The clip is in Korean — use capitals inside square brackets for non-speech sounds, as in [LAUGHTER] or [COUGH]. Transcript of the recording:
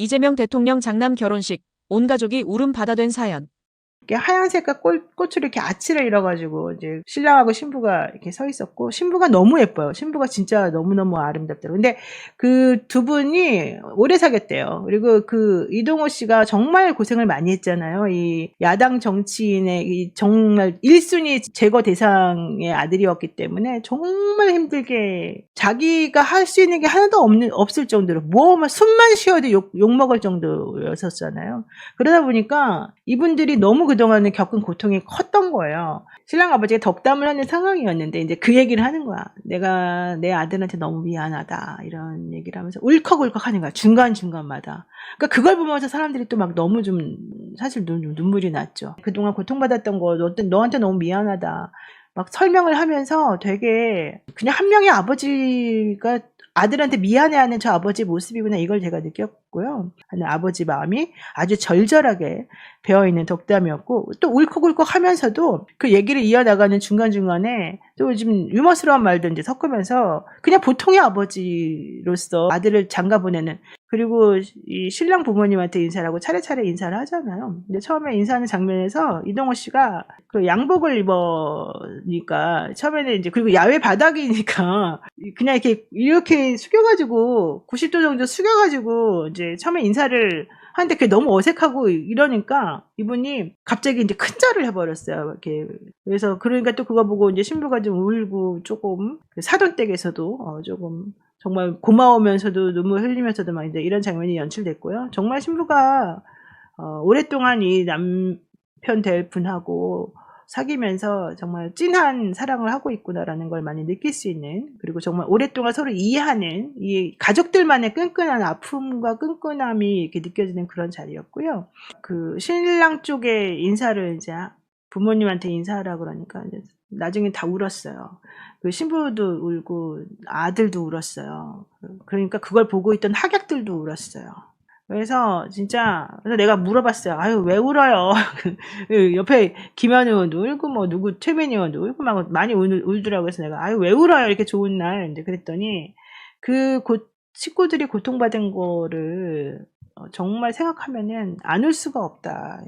이재명 대통령 장남 결혼식, 온 가족이 울음바다 된 사연. 이렇게 하얀 색깔 꽃, 꽃으로 이렇게 아치를 이뤄가지고 이제 신랑하고 신부가 이렇게 서 있었고 신부가 너무 예뻐요. 신부가 진짜 너무너무 아름답더라고요. 근데 그 두 분이 오래 사귀었대요. 그리고 그 이동호 씨가 정말 고생을 많이 했잖아요. 이 야당 정치인의 이 정말 1순위 제거 대상의 아들이었기 때문에 정말 힘들게 자기가 할 수 있는 게 하나도 없는, 없을 정도로 뭐만 숨만 쉬어도 욕, 욕먹을 정도였었잖아요. 그러다 보니까 이분들이 너무 그 동안에 겪은 고통이 컸던 거예요. 신랑 아버지가 덕담을 하는 상황이었는데 이제 그 얘기를 하는 거야. 내가 내 아들한테 너무 미안하다 이런 얘기를 하면서 울컥울컥 하는 거야. 중간 중간마다. 그러니까 그걸 보면서 사람들이 또 막 너무 좀 사실 눈, 눈물이 났죠. 그동안 고통받았던 거 너, 너한테 너무 미안하다. 막 설명을 하면서 되게 그냥 한 명의 아버지가 아들한테 미안해하는 저 아버지 모습이구나 이걸 제가 느꼈 고요. 하는 아버지 마음이 아주 절절하게 배어있는 덕담이었고 또 울컥울컥 하면서도 그 얘기를 이어나가는 중간중간에 또좀 유머스러운 말도 이제 섞으면서 그냥 보통의 아버지로서 아들을 장가 보내는 그리고 이 신랑 부모님한테 인사를 하고 차례차례 인사를 하잖아요. 근데 처음에 인사하는 장면에서 이동호 씨가 그 양복을 입으니까 처음에는 이제 그리고 야외 바닥이니까 [LAUGHS] 그냥 이렇게 이렇게 숙여가지고 90도 정도 숙여가지고 이제 처음에 인사를 하는데 그게 너무 어색하고 이러니까 이분이 갑자기 이제 큰 절을 해버렸어요. 이렇게 그래서 그러니까 또 그거 보고 이제 신부가 좀 울고 조금 그 사돈 댁에서도 어 조금 정말 고마우면서도 눈물 흘리면서도 막 이제 이런 장면이 연출됐고요. 정말 신부가 어, 오랫동안 이 남편 될 분하고 사귀면서 정말 찐한 사랑을 하고 있구나라는 걸 많이 느낄 수 있는 그리고 정말 오랫동안 서로 이해하는 이 가족들만의 끈끈한 아픔과 끈끈함이 이렇게 느껴지는 그런 자리였고요. 그 신랑 쪽에 인사를 이제 부모님한테 인사하라 그러니까 나중에 다 울었어요. 그 신부도 울고 아들도 울었어요. 그러니까 그걸 보고 있던 학약들도 울었어요. 그래서 진짜 그래서 내가 물어봤어요. 아유 왜 울어요? [LAUGHS] 그 옆에 김현우 의원도 울고 뭐 누구 최민희 의원도 울고 막 많이 울, 울더라고요. 그래서 내가 아유 왜 울어요? 이렇게 좋은 날. 이제 그랬더니 그 고, 식구들이 고통받은 거를 어, 정말 생각하면은 안 울 수가 없다.